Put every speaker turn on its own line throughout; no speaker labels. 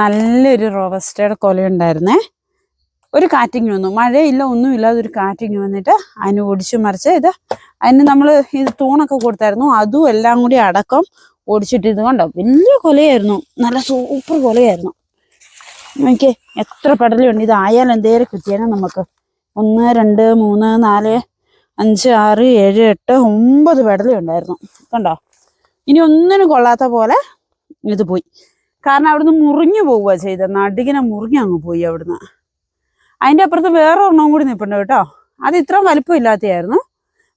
നല്ലൊരു റോബസ്റ്റയുടെ കൊല ഉണ്ടായിരുന്നേ ഒരു കാറ്റിങ് വന്നു മഴയില്ല ഒന്നുമില്ലാതെ ഒരു കാറ്റിങ് വന്നിട്ട് അതിന് ഒടിച്ചു മറിച്ച് ഇത് അതിന് നമ്മൾ ഇത് തൂണൊക്കെ കൊടുത്തായിരുന്നു അതും എല്ലാം കൂടി അടക്കം ഓടിച്ചിട്ടിരുന്നു കണ്ടോ വലിയ കൊലയായിരുന്നു നല്ല സൂപ്പർ കൊലയായിരുന്നു നോക്കിയേ എത്ര പടലുണ്ട് ഇത് എന്തേലും കിട്ടിയാലും നമുക്ക് ഒന്ന് രണ്ട് മൂന്ന് നാല് അഞ്ച് ആറ് ഏഴ് എട്ട് ഒമ്പത് പടലുണ്ടായിരുന്നു കണ്ടോ ഇനി ഒന്നിനും കൊള്ളാത്ത പോലെ ഇത് പോയി കാരണം അവിടുന്ന് മുറിഞ്ഞു പോവുക ചെയ്തത് നടുകിനെ മുറിഞ്ഞ് അങ്ങ് പോയി അവിടുന്ന് അതിൻ്റെ അപ്പുറത്ത് വേറെ ഒരെണ്ണം കൂടി നിൽപ്പുണ്ട് കേട്ടോ അത് ഇത്ര വലിപ്പമില്ലാത്തതായിരുന്നു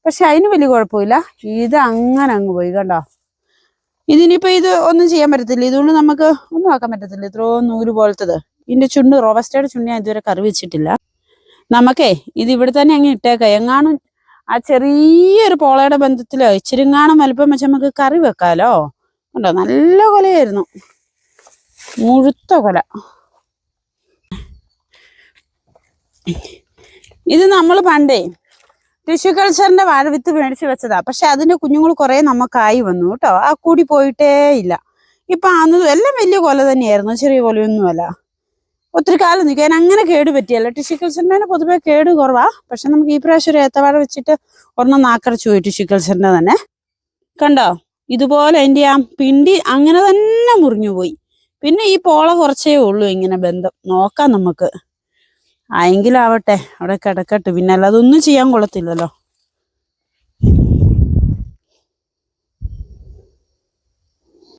പക്ഷെ അതിന് വലിയ കുഴപ്പമില്ല ഇത് അങ്ങനെ അങ്ങ് പോയി കണ്ടോ ഇതിനിപ്പോൾ ഇത് ഒന്നും ചെയ്യാൻ പറ്റത്തില്ല ഇതുകൊണ്ട് നമുക്ക് ഒന്നും ആക്കാൻ പറ്റത്തില്ല ഇത്രയോ നൂല് പോലത്തത് ഇതിൻ്റെ ചുണ്ട് റോബസ്റ്റയുടെ ചുണ്ട് ഞാൻ ഇതുവരെ കറി വെച്ചിട്ടില്ല നമുക്കേ ഇത് ഇവിടെ തന്നെ അങ്ങ് ഇട്ടേക്കാം എങ്ങാനും ആ ചെറിയൊരു പോളയുടെ ബന്ധത്തിലോ കാണും വലിപ്പം വെച്ച് നമുക്ക് കറി വെക്കാലോ കണ്ടോ നല്ല കൊലയായിരുന്നു മുഴുത്ത കൊല ഇത് നമ്മൾ പണ്ടേ ടിഷ്യൂ കൾച്ചറിന്റെ വാഴവിത്ത് മേടിച്ചു വെച്ചതാ പക്ഷെ അതിന്റെ കുഞ്ഞുങ്ങൾ കുറെ നമുക്കായി വന്നു കേട്ടോ ആ കൂടി പോയിട്ടേ ഇല്ല ഇപ്പൊ അന്നതും എല്ലാം വലിയ കൊല തന്നെയായിരുന്നു ചെറിയ കൊലയൊന്നുമല്ല ഒത്തിരി കാലം നിൽക്കും അങ്ങനെ കേട് പറ്റിയല്ല ടിഷ്യൂ കൾച്ചറിന്റെ പൊതുവെ കേട് കുറവാ പക്ഷെ നമുക്ക് ഈ പ്രാവശ്യം ഒരു ഏത്തവാഴ വെച്ചിട്ട് ഒരെണ്ണം നാക്കരച്ചു പോയി ടിഷ്യൂ കൾച്ചറിന്റെ തന്നെ കണ്ടോ ഇതുപോലെ അതിന്റെ ആ പിണ്ടി അങ്ങനെ തന്നെ മുറിഞ്ഞു പോയി പിന്നെ ഈ പോള കുറച്ചേ ഉള്ളൂ ഇങ്ങനെ ബന്ധം നോക്കാം നമുക്ക് ആയെങ്കിലാവട്ടെ അവിടെ കിടക്കട്ടെ പിന്നെ അല്ലാതെ ഒന്നും ചെയ്യാൻ കൊള്ളത്തില്ലല്ലോ